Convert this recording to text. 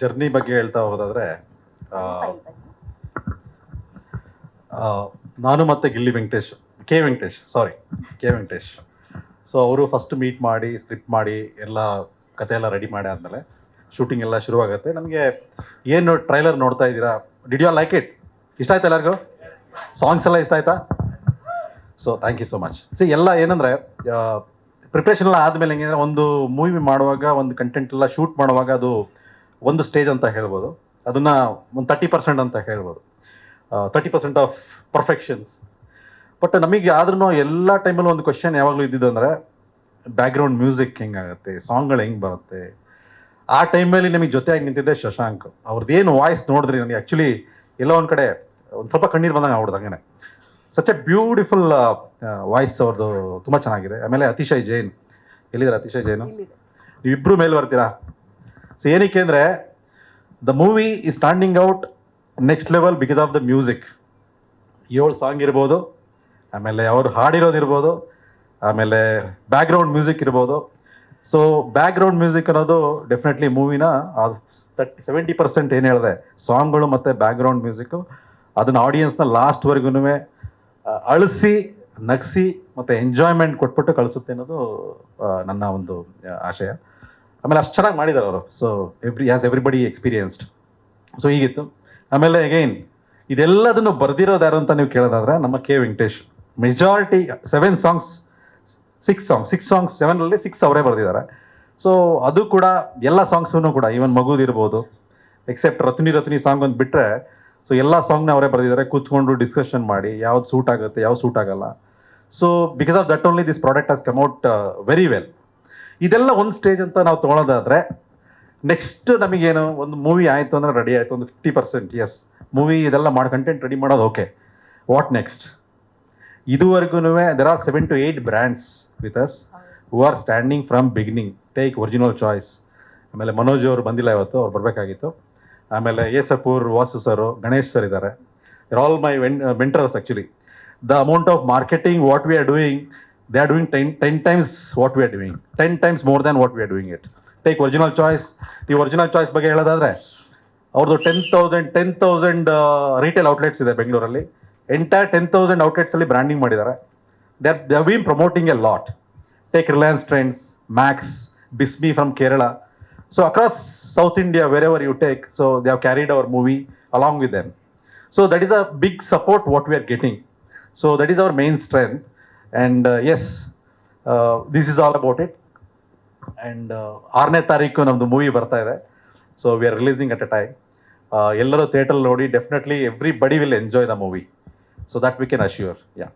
Journey ಬಗ್ಗೆ ಹೇಳ್ತಾ ಹೋದಾದ್ರೆ ನಾನು ಮತ್ತೆ Gilli Venkatesh, K Venkatesh sorry K Venkatesh. So ಅವರು ಫಸ್ಟ್ ಮೀಟ್ ಮಾಡಿ ಸ್ಕ್ರಿಪ್ಟ್ ಮಾಡಿ, ಎಲ್ಲ ಕತೆ ಎಲ್ಲ ರೆಡಿ ಮಾಡಿ ಆದಮೇಲೆ ಶೂಟಿಂಗ್ ಎಲ್ಲ ಶುರುವಾಗುತ್ತೆ. ನಮಗೆ ಏನು ಟ್ರೈಲರ್ ನೋಡ್ತಾ ಇದ್ದೀರಾ? ಡಿಡ್ ಯು ಲೈಕ್ ಇಟ್ ಇಷ್ಟ ಆಯ್ತಾ ಎಲ್ಲರಿಗೂ? ಸಾಂಗ್ಸ್ ಎಲ್ಲ ಇಷ್ಟ ಆಯ್ತಾ? So thank you so much see ಎಲ್ಲ ಏನಂದರೆ ಪ್ರಿಪ್ರೇಷನ್ ಎಲ್ಲ ಆದಮೇಲೆ ಹೆಂಗಂದ್ರೆ ಒಂದು ಮೂವಿ ಮಾಡುವಾಗ, ಒಂದು ಕಂಟೆಂಟ್ ಎಲ್ಲ ಶೂಟ್ ಮಾಡುವಾಗ ಅದು ಒಂದು ಸ್ಟೇಜ್ ಅಂತ ಹೇಳ್ಬೋದು. ಅದನ್ನು ಒಂದು ತರ್ಟಿ ಪರ್ಸೆಂಟ್ ಅಂತ ಹೇಳ್ಬೋದು. Thirty percent of perfections but ನಮಗೆ ಆದ್ರೂ ಎಲ್ಲ ಟೈಮಲ್ಲೂ ಒಂದು ಕ್ವಶನ್ ಯಾವಾಗಲೂ ಇದ್ದಿದ್ದು ಅಂದರೆ ಬ್ಯಾಕ್ಗ್ರೌಂಡ್ ಮ್ಯೂಸಿಕ್ ಹೆಂಗಾಗುತ್ತೆ ಸಾಂಗ್ಗಳು ಹೆಂಗೆ ಬರುತ್ತೆ? ಆ ಟೈಮಲ್ಲಿ ನಮಗೆ ಜೊತೆಯಾಗಿ ನಿಂತಿದ್ದೆ ಶಶಾಂಕ್. ಅವ್ರದ್ದೇನು ವಾಯ್ಸ್ ನೋಡಿದ್ರಿ ನನಗೆ? ಆ್ಯಕ್ಚುಲಿ ಎಲ್ಲೋ ಒಂದು ಕಡೆ ಒಂದು ಸ್ವಲ್ಪ ಕಣ್ಣೀರು ಬಂದಂಗೆ ಆಗ್ಬಿಡ್ದು ಹಂಗೆ ಸಚ್ ಎ ಬ್ಯೂಟಿಫುಲ್ ವಾಯ್ಸ್ ಅವ್ರದ್ದು ತುಂಬ ಚೆನ್ನಾಗಿದೆ. ಆಮೇಲೆ ಅತಿಶಯ್ ಜೈನ್. ಎಲ್ಲಿದ್ದಾರೆ ಅತಿಶಯ್ ಜೈನು? ನೀವಿಬ್ಬರು ಮೇಲೆ ಬರ್ತೀರಾ? ಸೊ ಏನಕ್ಕೆ ಅಂದರೆ ದ ಮೂವಿ ಈ standing out next level because of the music ಏಳು ಸಾಂಗ್ ಇರ್ಬೋದು ಆಮೇಲೆ ಅವ್ರು ಹಾಡಿರೋದಿರ್ಬೋದು ಆಮೇಲೆ ಬ್ಯಾಕ್ಗ್ರೌಂಡ್ ಮ್ಯೂಸಿಕ್ ಇರ್ಬೋದು. ಸೊ ಬ್ಯಾಕ್ಗ್ರೌಂಡ್ ಮ್ಯೂಸಿಕ್ ಅನ್ನೋದು ಡೆಫಿನೆಟ್ಲಿ ಮೂವಿನ ತರ್ಟಿ ಸೆವೆಂಟಿ ಪರ್ಸೆಂಟ್ ಏನು ಹೇಳಿದೆ ಸಾಂಗ್ಗಳು ಮತ್ತು ಬ್ಯಾಕ್ಗ್ರೌಂಡ್ ಮ್ಯೂಸಿಕ್ಕು ಅದನ್ನು ಆಡಿಯನ್ಸ್ನ ಲಾಸ್ಟ್ವರೆಗೂ ಅಳಿಸಿ ನಗಿಸಿ ಮತ್ತು ಎಂಜಾಯ್ಮೆಂಟ್ ಕೊಟ್ಬಿಟ್ಟು ಕಳಿಸುತ್ತೆ ಅನ್ನೋದು ನನ್ನ ಒಂದು ಆಶಯ. ಆಮೇಲೆ ಅಷ್ಟು ಚೆನ್ನಾಗಿ ಮಾಡಿದ್ದಾರೆ ಅವರು. So every has everybody experienced so ಹೀಗಿತ್ತು. ಆಮೇಲೆ ಅಗೈನ್ ಇದೆಲ್ಲದನ್ನು ಬರೆದಿರೋದು ಯಾರು ಅಂತ ನೀವು ಕೇಳೋದಾದ್ರೆ ನಮ್ಮ K Venkatesh. Majority seven songs six songs six songs ಸೆವೆನಲ್ಲಿ six ಅವರೇ ಬರೆದಿದ್ದಾರೆ. ಸೊ ಅದು ಕೂಡ, ಎಲ್ಲ ಸಾಂಗ್ಸೂ ಕೂಡ ಈವನ್ ಮಗುದಿರ್ಬೋದು ಎಕ್ಸೆಪ್ಟ್ ರತ್ನಿ ರತ್ನಿ ಸಾಂಗ್ ಒಂದು ಬಿಟ್ಟರೆ ಸೊ ಎಲ್ಲ ಸಾಂಗ್ನ ಅವರೇ ಬರೆದಿದ್ದಾರೆ. ಕೂತ್ಕೊಂಡು ಡಿಸ್ಕಷನ್ ಮಾಡಿ, ಯಾವ್ದು ಸೂಟ್ ಆಗುತ್ತೆ, ಯಾವ್ದು ಸೂಟ್ ಆಗಲ್ಲ. So because of that only this product has come out very well ಇದೆಲ್ಲ ಒಂದು ಸ್ಟೇಜ್ ಅಂತ ನಾವು ತೊಗೊಳೋದಾದರೆ ನೆಕ್ಸ್ಟ್ ನಮಗೇನು ಒಂದು ಮೂವಿ ಆಯಿತು ಅಂದರೆ ರೆಡಿ ಆಯಿತು, ಒಂದು ಫಿಫ್ಟಿ ಪರ್ಸೆಂಟ್ ಎಸ್ ಮೂವಿ ಇದೆಲ್ಲ ಮಾಡಿ ಕಂಟೆಂಟ್ ರೆಡಿ ಮಾಡೋದು ಓಕೆ ವಾಟ್ ನೆಕ್ಸ್ಟ್ ಇದುವರೆಗೂ there are seven to eight brands with us who are standing from beginning take Original Choice ಆಮೇಲೆ ಮನೋಜ್ ಅವರು ಬಂದಿಲ್ಲ ಇವತ್ತು, ಅವ್ರು ಬರಬೇಕಾಗಿತ್ತು. ಆಮೇಲೆ ಏಸಪೂರ್, ವಾಸು ಸರು ಗಣೇಶ್ ಸರ್ ಇದ್ದಾರೆ. There all my when ventures actually the amount of marketing what we are doing, they are doing ten ten times what we are doing, ten times more than what we are doing it take Original Choice ಈ Original Choice ಬಗ್ಗೆ ಹೇಳೋದಾದ್ರೆ ಅವ್ರದ್ದು ten thousand ten thousand retail outlets ಇದೆ ಬೆಂಗಳೂರಲ್ಲಿ. Entire ten thousand ಔಟ್ಲೆಟ್ಸಲ್ಲಿ branding ಮಾಡಿದ್ದಾರೆ they they been promoting a lot take Reliance Trends Max Bisbee from Kerala so across South India wherever you take so they have carried our movie along with them so that is a big support what we are getting so our is strength. Main uh, and uh, this is all about it and ಆರನೇ ತಾರೀಕು ನಮ್ಮದು movie ಬರ್ತಾ ಇದೆ. So we are releasing at a time ಎಲ್ಲರೂ theatre ನೋಡಿ definitely everybody will enjoy the movie so that we can assure you